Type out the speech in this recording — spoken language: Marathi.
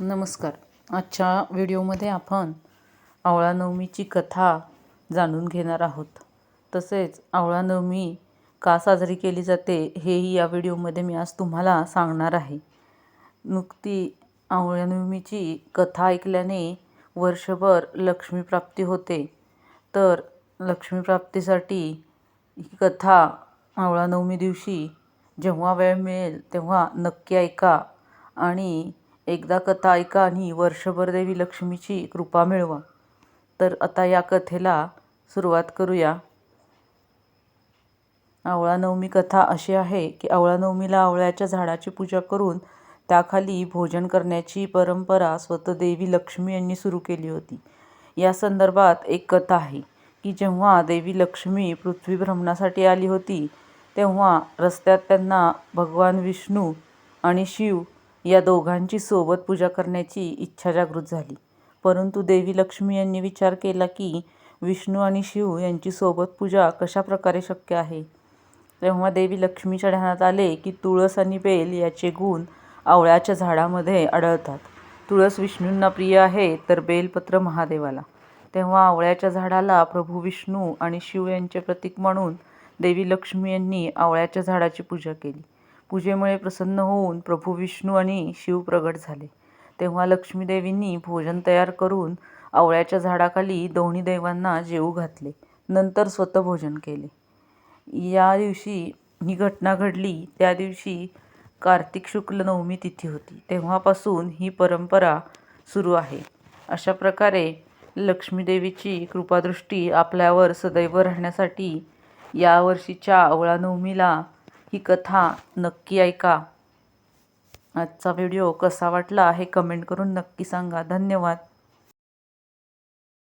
नमस्कार. आजच्या व्हिडिओमध्ये आपण आवळा नवमीची कथा जाणून घेणार आहोत. तसेच आवळा नवमी का साजरी केली जाते हेही या व्हिडिओमध्ये मी आज तुम्हाला सांगणार आहे. नुकती आवळ्या नवमीची कथा ऐकल्याने वर्षभर लक्ष्मीप्राप्ती होते. तर लक्ष्मीप्राप्तीसाठी ही कथा आवळा नवमी दिवशी जेव्हा वेळ मिळेल तेव्हा नक्की ऐका आणि एकदा कथा ऐका आणि वर्षभर देवी लक्ष्मीची कृपा मिळवा. तर आता या कथेला सुरुवात करूया. आवळा नवमी कथा अशी आहे की आवळा नवमीला आवळ्याच्या झाडाची पूजा करून त्याखाली भोजन करण्याची परंपरा स्वतः देवी लक्ष्मी यांनी सुरू केली होती. या संदर्भात एक कथा आहे की जेव्हा देवी लक्ष्मी पृथ्वी भ्रमणासाठी आली होती तेव्हा रस्त्यात त्यांना भगवान विष्णू आणि शिव या दोघांची सोबत पूजा करण्याची इच्छा जागृत झाली. परंतु देवी लक्ष्मी यांनी विचार केला की विष्णू आणि शिव यांची सोबत पूजा कशा प्रकारे शक्य आहे? तेव्हा देवी लक्ष्मीच्या ध्यानात आले की तुळस आणि बेल याचे गुण आवळ्याच्या झाडामध्ये आढळतात. तुळस विष्णूंना प्रिय आहे तर बेलपत्र महादेवाला. तेव्हा आवळ्याच्या झाडाला प्रभू विष्णू आणि शिव यांचे प्रतीक म्हणून देवी लक्ष्मी यांनी आवळ्याच्या झाडाची पूजा केली. पूजेमुळे प्रसन्न होऊन प्रभू विष्णू आणि शिव प्रगट झाले. तेव्हा लक्ष्मीदेवींनी भोजन तयार करून आवळ्याच्या झाडाखाली दोन्ही देवांना जेवू घातले. नंतर स्वतः भोजन केले. या दिवशी ही घटना घडली. त्या दिवशी कार्तिक शुक्ल नवमी तिथी होती. तेव्हापासून ही परंपरा सुरू आहे. अशा प्रकारे लक्ष्मीदेवीची कृपादृष्टी आपल्यावर सदैव राहण्यासाठी यावर्षीच्या आवळा नवमीला ही कथा नक्की ऐका. आजचा व्हिडिओ कसा वाटला हे कमेंट करून नक्की सांगा. धन्यवाद.